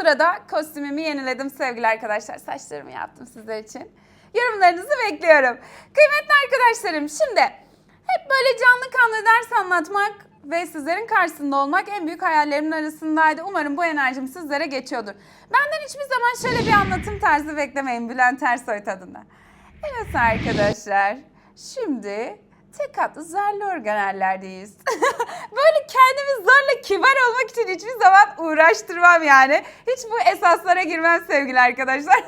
sırada kostümümü yeniledim sevgili arkadaşlar. Saçlarımı yaptım sizler için. Yorumlarınızı bekliyorum. Kıymetli arkadaşlarım şimdi hep böyle canlı kanlı ders anlatmak ve sizlerin karşısında olmak en büyük hayallerimin arasındaydı. Umarım bu enerjim sizlere geçiyordur. Benden hiçbir zaman şöyle bir anlatım tarzı beklemeyin Bülent Ersoy tadında. Evet arkadaşlar, şimdi tek katlı zarlı organellerdeyiz. Böyle kendimi zorla kibar olmak için hiçbir zaman uğraştırmam yani. Hiç bu esaslara girmem sevgili arkadaşlar.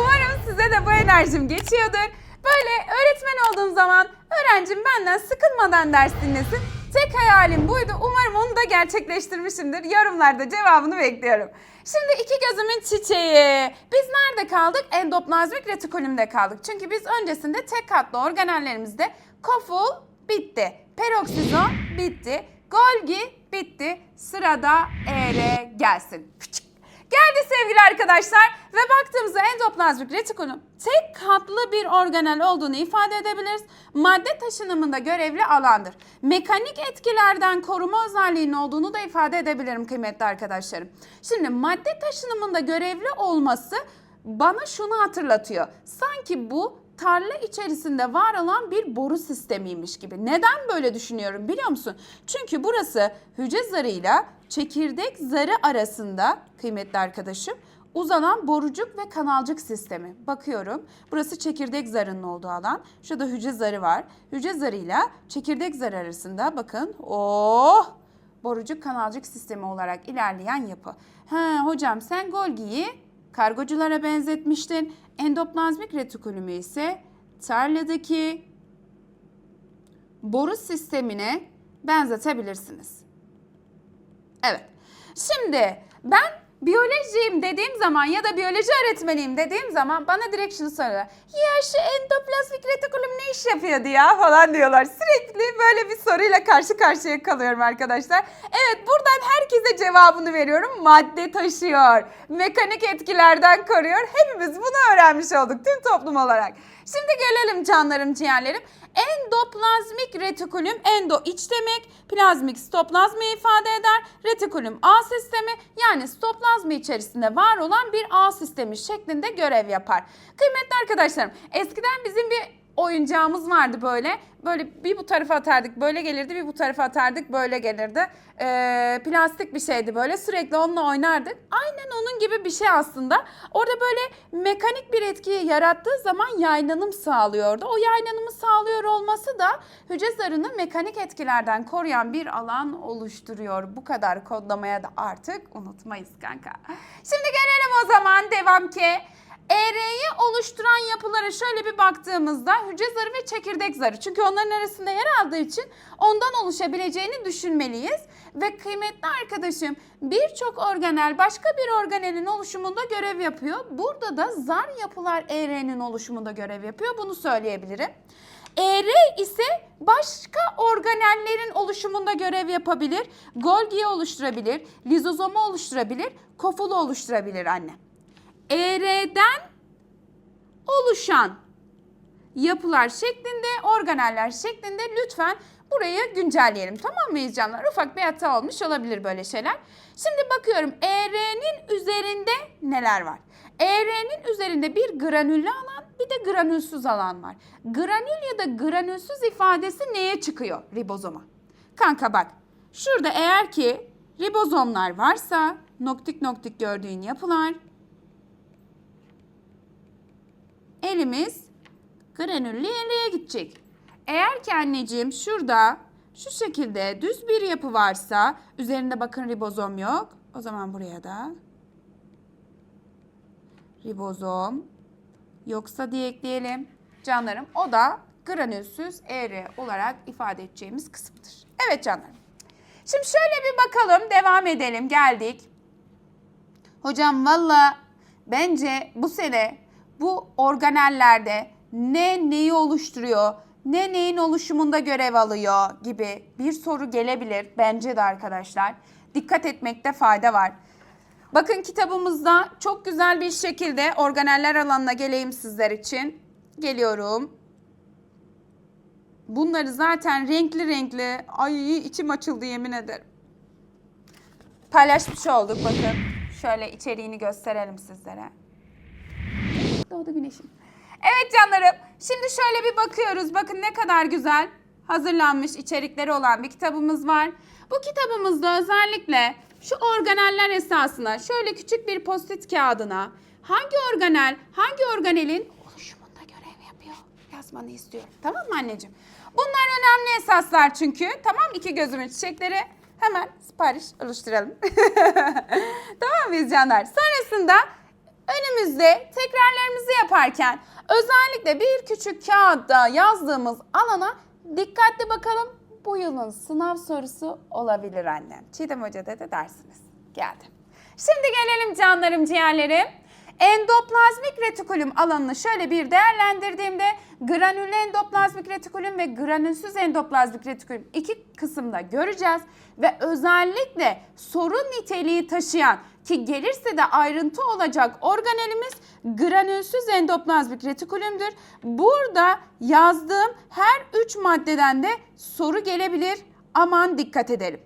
Umarım size de bu enerjim geçiyordur. Böyle öğretmen olduğum zaman öğrencim benden sıkılmadan ders dinlesin. Tek hayalim buydu. Umarım onu da gerçekleştirmişimdir. Yorumlarda cevabını bekliyorum. Şimdi iki gözümün çiçeği. Biz nerede kaldık? Endoplazmik retikulümde kaldık. Çünkü biz öncesinde tek katlı organellerimizde koful bitti. Peroksizon bitti. Golgi bitti. Sırada ER gelsin. Küçük. Geldi sevgili arkadaşlar ve baktığımızda endoplazmik retikulum tek katlı bir organel olduğunu ifade edebiliriz. Madde taşınımında görevli alandır. Mekanik etkilerden koruma özelliğinin olduğunu da ifade edebilirim kıymetli arkadaşlarım. Şimdi madde taşınımında görevli olması bana şunu hatırlatıyor. Sanki bu tarla içerisinde var olan bir boru sistemiymiş gibi. Neden böyle düşünüyorum biliyor musun? Çünkü burası hücre zarıyla çekirdek zarı arasında kıymetli arkadaşım uzanan borucuk ve kanalcık sistemi. Bakıyorum. Burası çekirdek zarının olduğu alan. Şurada hücre zarı var. Hücre zarıyla çekirdek zarı arasında bakın. Oh! Borucuk kanalcık sistemi olarak ilerleyen yapı. Ha hocam sen Golgi'yi kargoculara benzetmiştin. Endoplazmik retikulümü ise tarladaki boru sistemine benzetebilirsiniz. Evet. Şimdi ben biyolojiyim dediğim zaman ya da biyoloji öğretmeniyim dediğim zaman bana direkt şunu soruyorlar. Ya şu endoplazmik retikulum ne iş yapıyordu ya falan diyorlar. Sürekli böyle bir soruyla karşı karşıya kalıyorum arkadaşlar. Evet buradan herkese cevabını veriyorum. Madde taşıyor. Mekanik etkilerden koruyor. Hepimiz bunu öğrenmiş olduk tüm toplum olarak. Şimdi gelelim canlarım ciğerlerim. Endoplazmik retikulum endo iç demek, plazmik stoplazmayı ifade eder. Retikulum ağ sistemi yani stoplazma içerisinde var olan bir ağ sistemi şeklinde görev yapar. Kıymetli arkadaşlarım eskiden bizim bir oyuncağımız vardı böyle. Böyle bir bu tarafa atardık böyle gelirdi bir bu tarafa atardık böyle gelirdi. Ee, plastik bir şeydi böyle sürekli onunla oynardık. Aynen onun gibi bir şey aslında. Orada böyle mekanik bir etkiyi yarattığı zaman yaylanım sağlıyordu. O yaylanımı sağlıyor olması da hücre zarını mekanik etkilerden koruyan bir alan oluşturuyor. Bu kadar kodlamaya da artık unutmayız kanka. Şimdi gelelim o zaman devam ki. ER'yi oluşturan yapılara şöyle bir baktığımızda hücre zarı ve çekirdek zarı. Çünkü onların arasında yer aldığı için ondan oluşabileceğini düşünmeliyiz. Ve kıymetli arkadaşım birçok organel başka bir organelin oluşumunda görev yapıyor. Burada da zar yapılar ER'nin oluşumunda görev yapıyor. Bunu söyleyebilirim. ER ise başka organellerin oluşumunda görev yapabilir. Golgi'yi oluşturabilir, lizozomu oluşturabilir, kofulu oluşturabilir anne. ER'den oluşan yapılar şeklinde, organeller şeklinde lütfen burayı güncelleyelim. Tamam mıyız canlar? Ufak bir hata olmuş olabilir böyle şeyler. Şimdi bakıyorum ER'nin üzerinde neler var? ER'nin üzerinde bir granüllü alan bir de granülsüz alan var. Granül ya da granülsüz ifadesi neye çıkıyor? Ribozoma. Kanka bak şurada eğer ki ribozomlar varsa noktik noktik gördüğün yapılar elimiz granüllü yeleğe gidecek. Eğer ki anneciğim şurada şu şekilde düz bir yapı varsa üzerinde bakın ribozom yok. O zaman buraya da ribozom yoksa diye ekleyelim. Canlarım o da granülsüz ER olarak ifade edeceğimiz kısımdır. Evet canlarım. Şimdi şöyle bir bakalım devam edelim geldik. Hocam valla bence bu sene bu organellerde ne neyi oluşturuyor, ne neyin oluşumunda görev alıyor gibi bir soru gelebilir bence de arkadaşlar. Dikkat etmekte fayda var. Bakın kitabımızda çok güzel bir şekilde organeller alanına geleyim sizler için. Geliyorum. Bunları zaten renkli renkli. Ay içim açıldı yemin ederim. Paylaşmış olduk bakın. Şöyle içeriğini gösterelim sizlere. Doğdu güneşim. Evet canlarım. Şimdi şöyle bir bakıyoruz. Bakın ne kadar güzel hazırlanmış içerikleri olan bir kitabımız var. Bu kitabımızda özellikle şu organeller esasına şöyle küçük bir post-it kağıdına hangi organel hangi organelin oluşumunda görev yapıyor yazmanı istiyorum. Tamam mı anneciğim? Bunlar önemli esaslar çünkü. Tamam iki gözümün çiçekleri. Hemen sipariş oluşturalım. tamam mıyız canlar? Sonrasında önümüzde tekrarlarımızı yaparken özellikle bir küçük kağıtta yazdığımız alana dikkatli bakalım. Bu yılın sınav sorusu olabilir annem. Çiğdem Hoca da dersiniz. Geldi. Şimdi gelelim canlarım ciğerlerim. Endoplazmik retikulum alanını şöyle bir değerlendirdiğimde granüllü endoplazmik retikulum ve granülsüz endoplazmik retikulum iki kısımda göreceğiz ve özellikle sorun niteliği taşıyan ki gelirse de ayrıntı olacak organelimiz granülsüz endoplazmik retikulumdur. Burada yazdığım her üç maddeden de soru gelebilir. Aman dikkat edelim.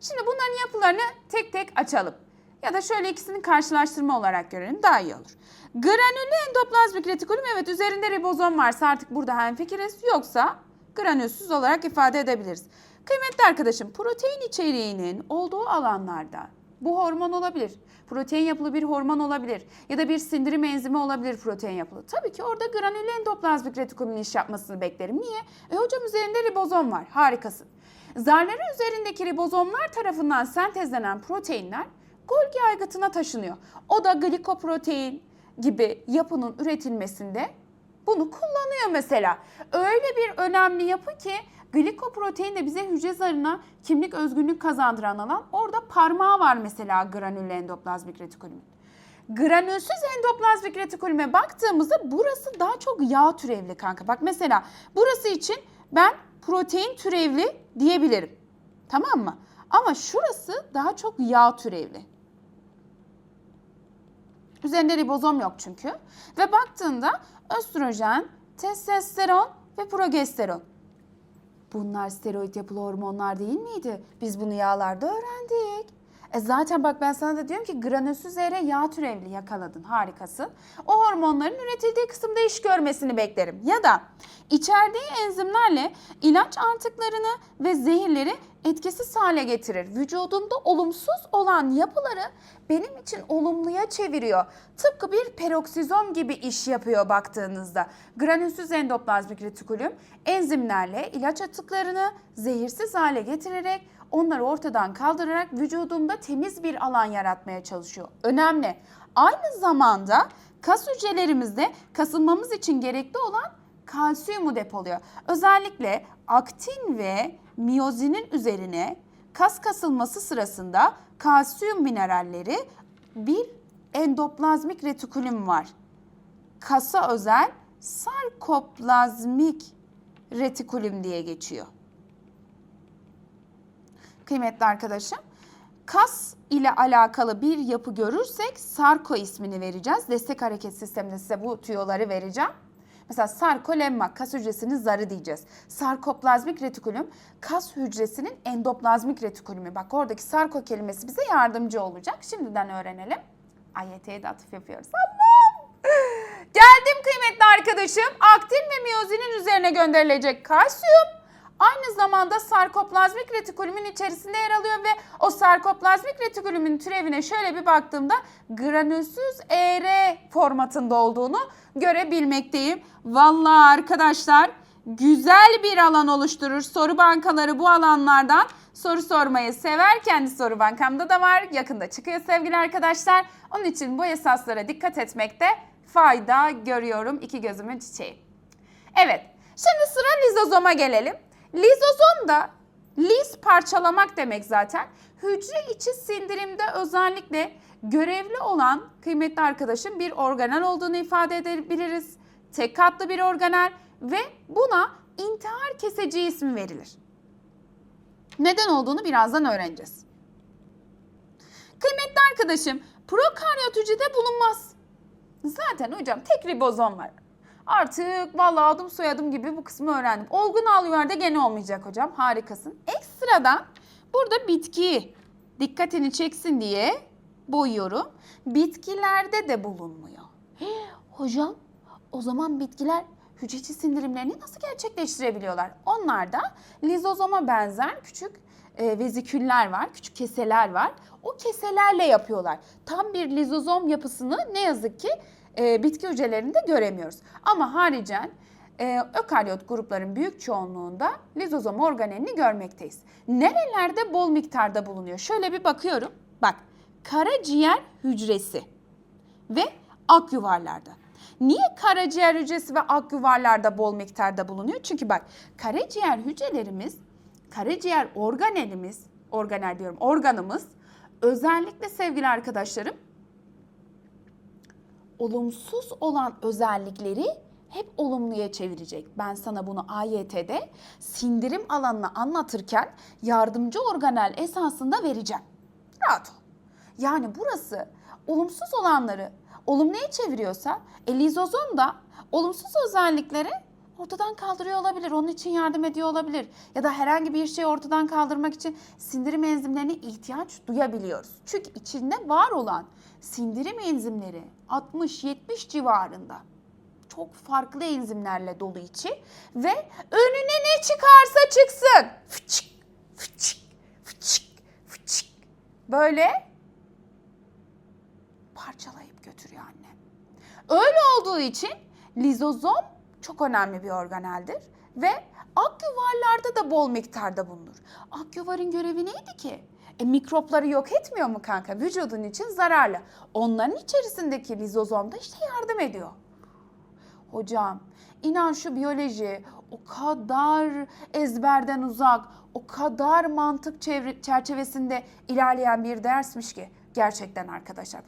Şimdi bunların yapılarını tek tek açalım. Ya da şöyle ikisini karşılaştırma olarak görelim daha iyi olur. Granüllü endoplazmik retikulum evet üzerinde ribozom varsa artık burada hemfikiriz. Yoksa granülsüz olarak ifade edebiliriz. Kıymetli arkadaşım protein içeriğinin olduğu alanlarda bu hormon olabilir. Protein yapılı bir hormon olabilir. Ya da bir sindirim enzimi olabilir protein yapılı. Tabii ki orada granüllü endoplazmik retikulumun iş yapmasını beklerim. Niye? E hocam üzerinde ribozom var. Harikasın. Zarları üzerindeki ribozomlar tarafından sentezlenen proteinler Golgi aygıtına taşınıyor. O da glikoprotein gibi yapının üretilmesinde bunu kullanıyor mesela. Öyle bir önemli yapı ki glikoprotein de bize hücre zarına kimlik özgünlük kazandıran alan. Orada parmağı var mesela granüllü endoplazmik retikulumun. Granülsüz endoplazmik retikulume baktığımızda burası daha çok yağ türevli kanka. Bak mesela burası için ben protein türevli diyebilirim. Tamam mı? Ama şurası daha çok yağ türevli. Üzerinde ribozom yok çünkü. Ve baktığında östrojen, testosteron ve progesteron. Bunlar steroid yapılı hormonlar değil miydi? Biz bunu yağlarda öğrendik. E zaten bak ben sana da diyorum ki granülsüz ere yağ türevli yakaladın. Harikasın. O hormonların üretildiği kısımda iş görmesini beklerim. Ya da içerdiği enzimlerle ilaç artıklarını ve zehirleri etkisiz hale getirir. Vücudunda olumsuz olan yapıları benim için olumluya çeviriyor. Tıpkı bir peroksizom gibi iş yapıyor baktığınızda. Granülsüz endoplazmik retikulum enzimlerle ilaç atıklarını zehirsiz hale getirerek onları ortadan kaldırarak vücudumda temiz bir alan yaratmaya çalışıyor. Önemli. Aynı zamanda kas hücrelerimizde kasılmamız için gerekli olan kalsiyumu depoluyor. Özellikle aktin ve miyozinin üzerine kas kasılması sırasında kalsiyum mineralleri bir endoplazmik retikulum var. Kasa özel sarkoplazmik retikulum diye geçiyor. Kıymetli arkadaşım, kas ile alakalı bir yapı görürsek sarko ismini vereceğiz. Destek hareket sisteminde size bu tüyoları vereceğim. Mesela sarkolemma kas hücresinin zarı diyeceğiz. Sarkoplazmik retikulum kas hücresinin endoplazmik retikulumu. Bak oradaki sarko kelimesi bize yardımcı olacak. Şimdiden öğrenelim. AYT'ye de atıf yapıyoruz. Allah'ım! Geldim kıymetli arkadaşım. Aktin ve miyozinin üzerine gönderilecek kalsiyum aynı zamanda sarkoplazmik retikulumun içerisinde yer alıyor ve o sarkoplazmik retikulumun türevine şöyle bir baktığımda granülsüz ER formatında olduğunu görebilmekteyim. Vallahi arkadaşlar güzel bir alan oluşturur. Soru bankaları bu alanlardan soru sormayı sever. Kendi soru bankamda da var. Yakında çıkıyor sevgili arkadaşlar. Onun için bu esaslara dikkat etmekte fayda görüyorum. İki gözümün çiçeği. Evet. Şimdi sıra lizozoma gelelim. Lizozom da liz parçalamak demek zaten. Hücre içi sindirimde özellikle görevli olan kıymetli arkadaşım bir organel olduğunu ifade edebiliriz. Tek katlı bir organel ve buna intihar keseci ismi verilir. Neden olduğunu birazdan öğreneceğiz. Kıymetli arkadaşım prokaryot hücrede bulunmaz. Zaten hocam tek ribozom var. Artık vallahi adım soyadım gibi bu kısmı öğrendim. Olgun alüvarda gene olmayacak hocam. Harikasın. Ekstradan burada bitkiyi dikkatini çeksin diye boyuyorum. Bitkilerde de bulunmuyor. Hii, hocam o zaman bitkiler hücre içi sindirimlerini nasıl gerçekleştirebiliyorlar? Onlarda lizozoma benzer küçük e, veziküller var, küçük keseler var. O keselerle yapıyorlar. Tam bir lizozom yapısını ne yazık ki e, bitki hücrelerinde göremiyoruz. Ama haricen e, ökaryot grupların büyük çoğunluğunda lizozom organelini görmekteyiz. Nerelerde bol miktarda bulunuyor? Şöyle bir bakıyorum. Bak karaciğer hücresi ve ak yuvarlarda. Niye karaciğer hücresi ve ak yuvarlarda bol miktarda bulunuyor? Çünkü bak karaciğer hücrelerimiz, karaciğer organelimiz, organel diyorum organımız özellikle sevgili arkadaşlarım olumsuz olan özellikleri hep olumluya çevirecek. Ben sana bunu AYT'de sindirim alanını anlatırken yardımcı organel esasında vereceğim. Rahat ol. Yani burası olumsuz olanları olumluya çeviriyorsa e, lizozom da olumsuz özellikleri ortadan kaldırıyor olabilir. Onun için yardım ediyor olabilir. Ya da herhangi bir şeyi ortadan kaldırmak için sindirim enzimlerine ihtiyaç duyabiliyoruz. Çünkü içinde var olan sindirim enzimleri 60-70 civarında çok farklı enzimlerle dolu içi ve önüne ne çıkarsa çıksın. Fıçık, fıçık, fıçık, fıçık. Böyle parçalayıp götürüyor anne. Öyle olduğu için lizozom çok önemli bir organeldir ve akyuvarlarda da bol miktarda bulunur. Akyuvarın görevi neydi ki? E, mikropları yok etmiyor mu kanka? Vücudun için zararlı. Onların içerisindeki lizozom da işte yardım ediyor. Hocam inan şu biyoloji o kadar ezberden uzak, o kadar mantık çerçevesinde ilerleyen bir dersmiş ki gerçekten arkadaşlar.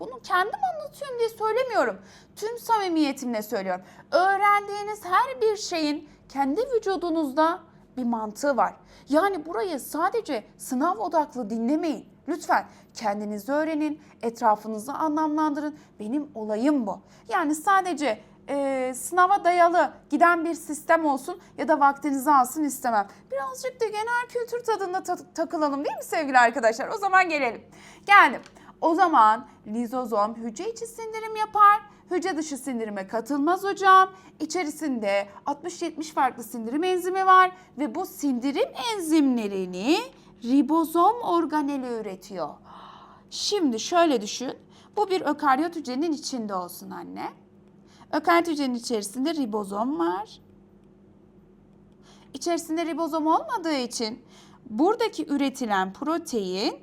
Bu- Bunu kendim anlatıyorum diye söylemiyorum. Tüm samimiyetimle söylüyorum. Öğrendiğiniz her bir şeyin kendi vücudunuzda bir mantığı var. Yani burayı sadece sınav odaklı dinlemeyin. Lütfen kendinizi öğrenin, etrafınızı anlamlandırın. Benim olayım bu. Yani sadece e, sınava dayalı giden bir sistem olsun ya da vaktinizi alsın istemem. Birazcık da genel kültür tadında ta- takılalım değil mi sevgili arkadaşlar? O zaman gelelim. Geldim. O zaman lizozom hücre içi sindirim yapar. Hücre dışı sindirime katılmaz hocam. İçerisinde 60-70 farklı sindirim enzimi var ve bu sindirim enzimlerini ribozom organeli üretiyor. Şimdi şöyle düşün. Bu bir ökaryot hücrenin içinde olsun anne. Ökaryot hücrenin içerisinde ribozom var. İçerisinde ribozom olmadığı için buradaki üretilen protein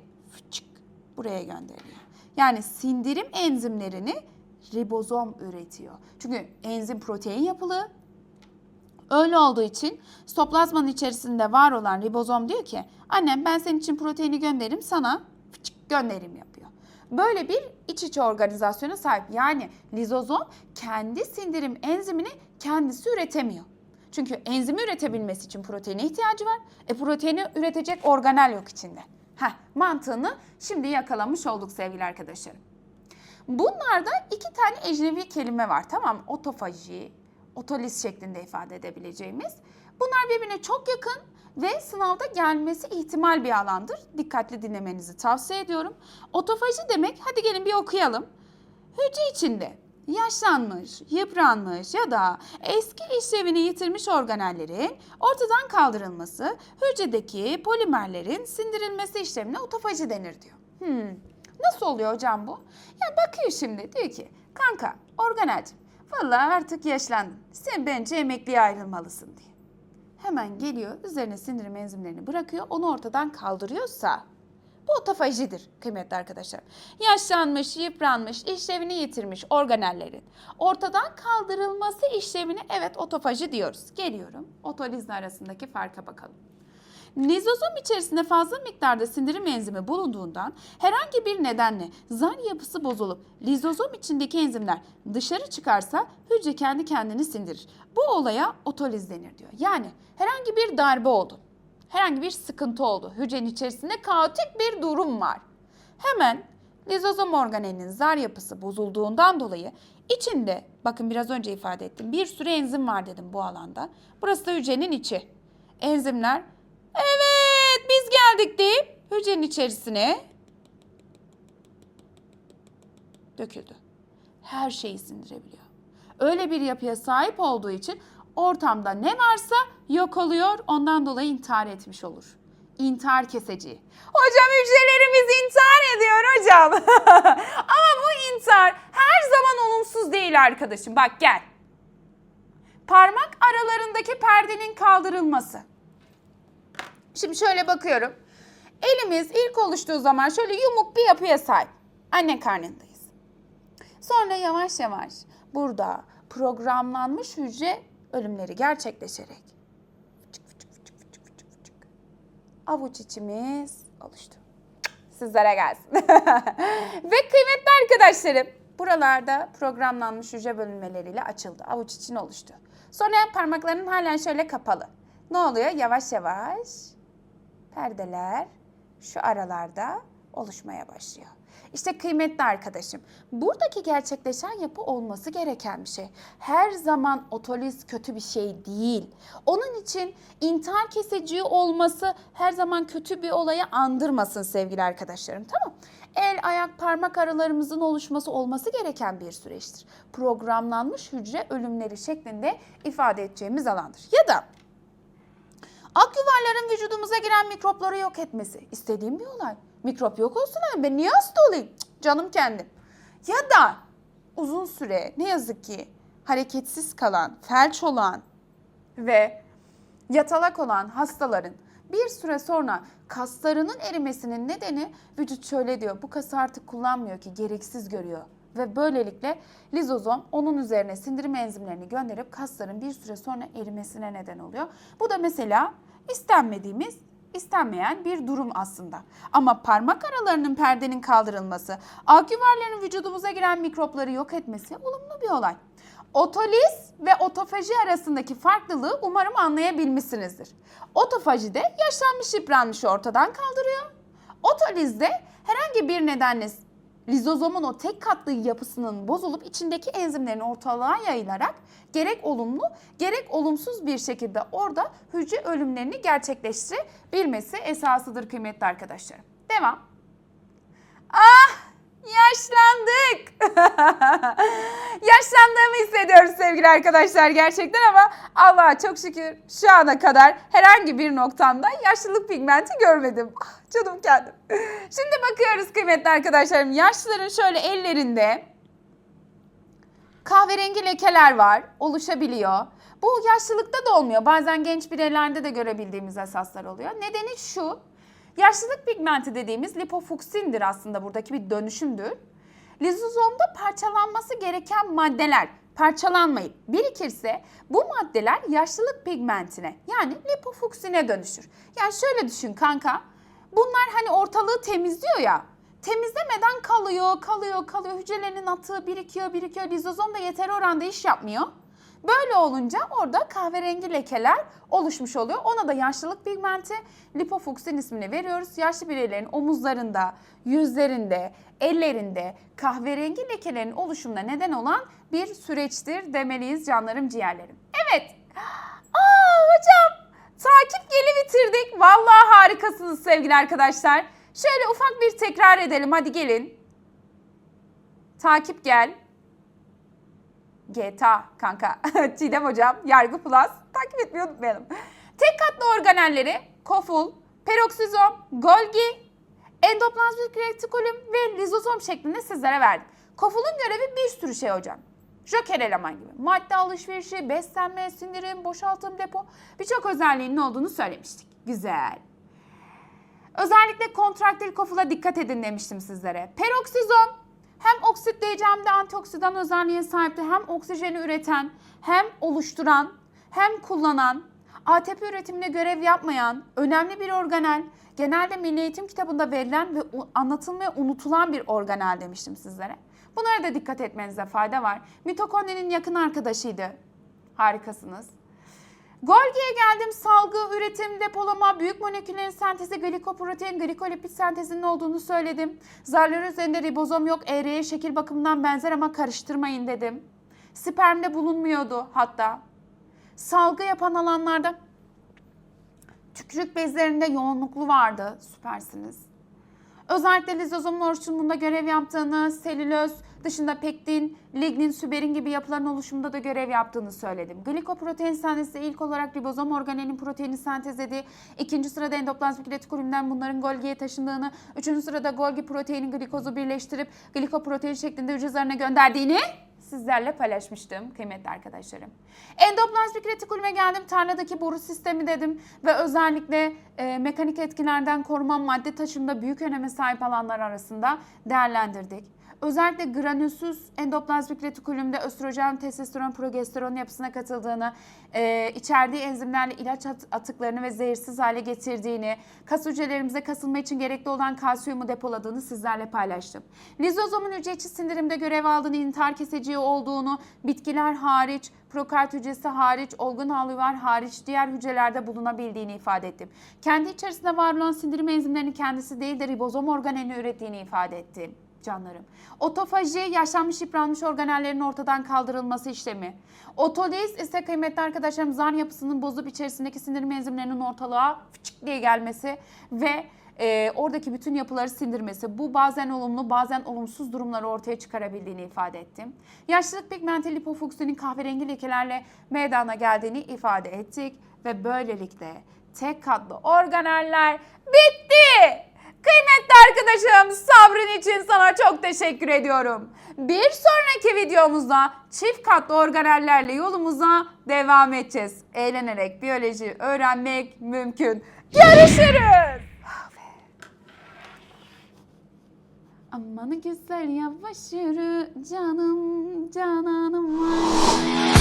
buraya gönderiliyor. Yani sindirim enzimlerini ribozom üretiyor. Çünkü enzim protein yapılı. Öyle olduğu için stoplazmanın içerisinde var olan ribozom diyor ki annem ben senin için proteini gönderirim sana gönderim yapıyor. Böyle bir iç içe organizasyona sahip. Yani lizozom kendi sindirim enzimini kendisi üretemiyor. Çünkü enzimi üretebilmesi için proteine ihtiyacı var. E proteini üretecek organel yok içinde. Heh, mantığını şimdi yakalamış olduk sevgili arkadaşlarım. Bunlarda iki tane ecnebi kelime var tamam mı? Otofaji, otoliz şeklinde ifade edebileceğimiz. Bunlar birbirine çok yakın ve sınavda gelmesi ihtimal bir alandır. Dikkatli dinlemenizi tavsiye ediyorum. Otofaji demek, hadi gelin bir okuyalım. Hücre içinde yaşlanmış, yıpranmış ya da eski işlevini yitirmiş organellerin ortadan kaldırılması, hücredeki polimerlerin sindirilmesi işlemine otofaji denir diyor. Hmm. Nasıl oluyor hocam bu? Ya bakıyor şimdi diyor ki kanka organelcim vallahi artık yaşlandın. Sen bence emekliye ayrılmalısın diye. Hemen geliyor üzerine sindirim enzimlerini bırakıyor onu ortadan kaldırıyorsa bu otofajidir kıymetli arkadaşlar. Yaşlanmış, yıpranmış, işlevini yitirmiş organellerin ortadan kaldırılması işlemini evet otofaji diyoruz. Geliyorum otolizle arasındaki farka bakalım. Lizozom içerisinde fazla miktarda sindirim enzimi bulunduğundan herhangi bir nedenle zar yapısı bozulup lizozom içindeki enzimler dışarı çıkarsa hücre kendi kendini sindirir. Bu olaya otoliz denir diyor. Yani herhangi bir darbe oldu. Herhangi bir sıkıntı oldu. Hücrenin içerisinde kaotik bir durum var. Hemen lizozom organelinin zar yapısı bozulduğundan dolayı İçinde bakın biraz önce ifade ettim. Bir sürü enzim var dedim bu alanda. Burası da hücrenin içi. Enzimler evet biz geldik deyip hücrenin içerisine döküldü. Her şeyi sindirebiliyor. Öyle bir yapıya sahip olduğu için ortamda ne varsa yok oluyor. Ondan dolayı intihar etmiş olur. İntihar keseci. Hocam hücrelerimiz intihar ediyor hocam. Ama bu intihar her zaman olumsuz değil arkadaşım. Bak gel. Parmak aralarındaki perdenin kaldırılması. Şimdi şöyle bakıyorum. Elimiz ilk oluştuğu zaman şöyle yumuk bir yapıya sahip. Anne karnındayız. Sonra yavaş yavaş burada programlanmış hücre ölümleri gerçekleşerek fıçık fıçık fıçık fıçık fıçık fıçık avuç içimiz oluştu. Sizlere gelsin. Ve kıymetli arkadaşlarım buralarda programlanmış hücre bölünmeleriyle açıldı. Avuç için oluştu. Sonra parmakların halen şöyle kapalı. Ne oluyor? Yavaş yavaş perdeler şu aralarda oluşmaya başlıyor. İşte kıymetli arkadaşım, buradaki gerçekleşen yapı olması gereken bir şey. Her zaman otoliz kötü bir şey değil. Onun için intihar kesiciği olması her zaman kötü bir olaya andırmasın sevgili arkadaşlarım, tamam El, ayak, parmak aralarımızın oluşması olması gereken bir süreçtir. Programlanmış hücre ölümleri şeklinde ifade edeceğimiz alandır. Ya da Ak yuvarların vücudumuza giren mikropları yok etmesi. İstediğim bir olay. Mikrop yok olsun ama ben niye hasta olayım? Cık, canım kendim. Ya da uzun süre ne yazık ki hareketsiz kalan, felç olan ve yatalak olan hastaların bir süre sonra kaslarının erimesinin nedeni vücut şöyle diyor. Bu kası artık kullanmıyor ki gereksiz görüyor. Ve böylelikle lizozom onun üzerine sindirim enzimlerini gönderip kasların bir süre sonra erimesine neden oluyor. Bu da mesela istenmediğimiz, istenmeyen bir durum aslında. Ama parmak aralarının perdenin kaldırılması, ak yuvarların vücudumuza giren mikropları yok etmesi olumlu bir olay. Otoliz ve otofaji arasındaki farklılığı umarım anlayabilmişsinizdir. Otofajide yaşlanmış yıpranmışı ortadan kaldırıyor. Otolizde herhangi bir nedenle lizozomun o tek katlı yapısının bozulup içindeki enzimlerin ortalığa yayılarak gerek olumlu gerek olumsuz bir şekilde orada hücre ölümlerini gerçekleştirebilmesi esasıdır kıymetli arkadaşlarım. Devam. Ah yaşlandık. Yaşlandığımı hissediyoruz sevgili arkadaşlar gerçekten ama Allah'a çok şükür şu ana kadar herhangi bir noktamda yaşlılık pigmenti görmedim. Ah, canım kendim. Şimdi bakıyoruz kıymetli arkadaşlarım. Yaşlıların şöyle ellerinde kahverengi lekeler var, oluşabiliyor. Bu yaşlılıkta da olmuyor. Bazen genç bireylerde de görebildiğimiz esaslar oluyor. Nedeni şu. Yaşlılık pigmenti dediğimiz lipofuksindir aslında buradaki bir dönüşümdür. Lizozomda parçalanması gereken maddeler parçalanmayıp birikirse bu maddeler yaşlılık pigmentine yani lipofuksine dönüşür. Yani şöyle düşün kanka. Bunlar hani ortalığı temizliyor ya. Temizlemeden kalıyor, kalıyor, kalıyor. Hücrelerin atığı birikiyor, birikiyor. Lizozom da yeteri oranda iş yapmıyor. Böyle olunca orada kahverengi lekeler oluşmuş oluyor. Ona da yaşlılık pigmenti lipofuksin ismini veriyoruz. Yaşlı bireylerin omuzlarında, yüzlerinde, ellerinde kahverengi lekelerin oluşumuna neden olan bir süreçtir demeliyiz canlarım ciğerlerim. Evet. Aa hocam takip geli bitirdik. Vallahi harikasınız sevgili arkadaşlar. Şöyle ufak bir tekrar edelim hadi gelin. Takip gel. GTA kanka. Çiğdem hocam, Yargı Plus. Takip etmeyi unutmayalım. Tek katlı organelleri koful, peroksizom, golgi, endoplazmik retikulum ve lizozom şeklinde sizlere verdim. Kofulun görevi bir sürü şey hocam. Joker eleman gibi. Madde alışverişi, beslenme, sindirim, boşaltım, depo birçok özelliğinin olduğunu söylemiştik. Güzel. Özellikle kontraktil kofula dikkat edin demiştim sizlere. Peroksizom hem oksitleyici hem de antioksidan özelliğe sahiptir. Hem oksijeni üreten, hem oluşturan, hem kullanan, ATP üretimine görev yapmayan önemli bir organel. Genelde Milli Eğitim kitabında verilen ve anlatılmaya unutulan bir organel demiştim sizlere. Bunlara da dikkat etmenize fayda var. Mitokondrinin yakın arkadaşıydı. Harikasınız. Golgi'ye geldim. Salgı, üretim, depolama, büyük moleküllerin sentezi, glikoprotein, glikolipid sentezinin olduğunu söyledim. Zarlar üzerinde ribozom yok. eğriye şekil bakımından benzer ama karıştırmayın dedim. Spermde bulunmuyordu hatta. Salgı yapan alanlarda tükürük bezlerinde yoğunluklu vardı. Süpersiniz. Özellikle lizozomun oluşumunda görev yaptığını, selüloz dışında pektin, lignin, süberin gibi yapıların oluşumunda da görev yaptığını söyledim. Glikoprotein sentezi ilk olarak ribozom organelin proteini sentezlediği, ikinci sırada endoplazmik retikulümden bunların Golgi'ye taşındığını, üçüncü sırada Golgi proteini glikozu birleştirip glikoprotein şeklinde hücre zarına gönderdiğini sizlerle paylaşmıştım kıymetli arkadaşlarım. Endoplazmik retikulüme geldim. Tarladaki boru sistemi dedim ve özellikle e, mekanik etkilerden koruma madde taşımında büyük öneme sahip alanlar arasında değerlendirdik. Özellikle granülsüz endoplazmik retikulümde östrojen, testosteron, progesteron yapısına katıldığını, e, içerdiği enzimlerle ilaç at- atıklarını ve zehirsiz hale getirdiğini, kas hücrelerimize kasılma için gerekli olan kalsiyumu depoladığını sizlerle paylaştım. Lizozomun hücre içi sindirimde görev aldığını, intihar kesiciği olduğunu, bitkiler hariç, prokart hücresi hariç, olgun alüvar hariç diğer hücrelerde bulunabildiğini ifade ettim. Kendi içerisinde var olan sindirim enzimlerinin kendisi değil de ribozom organelini ürettiğini ifade ettim canlarım. Otofaji yaşanmış yıpranmış organellerin ortadan kaldırılması işlemi. Otoliz ise kıymetli arkadaşlarım zar yapısının bozup içerisindeki sindirim enzimlerinin ortalığa fıçık diye gelmesi ve e, oradaki bütün yapıları sindirmesi. Bu bazen olumlu bazen olumsuz durumları ortaya çıkarabildiğini ifade ettim. Yaşlılık pigmenti lipofuksinin kahverengi lekelerle meydana geldiğini ifade ettik. Ve böylelikle tek katlı organeller bitti. Kıymetli arkadaşım sabrın için sana çok teşekkür ediyorum. Bir sonraki videomuzda çift katlı organellerle yolumuza devam edeceğiz. Eğlenerek biyoloji öğrenmek mümkün. Görüşürüz. Aman güzel yavaş yürü canım cananım var.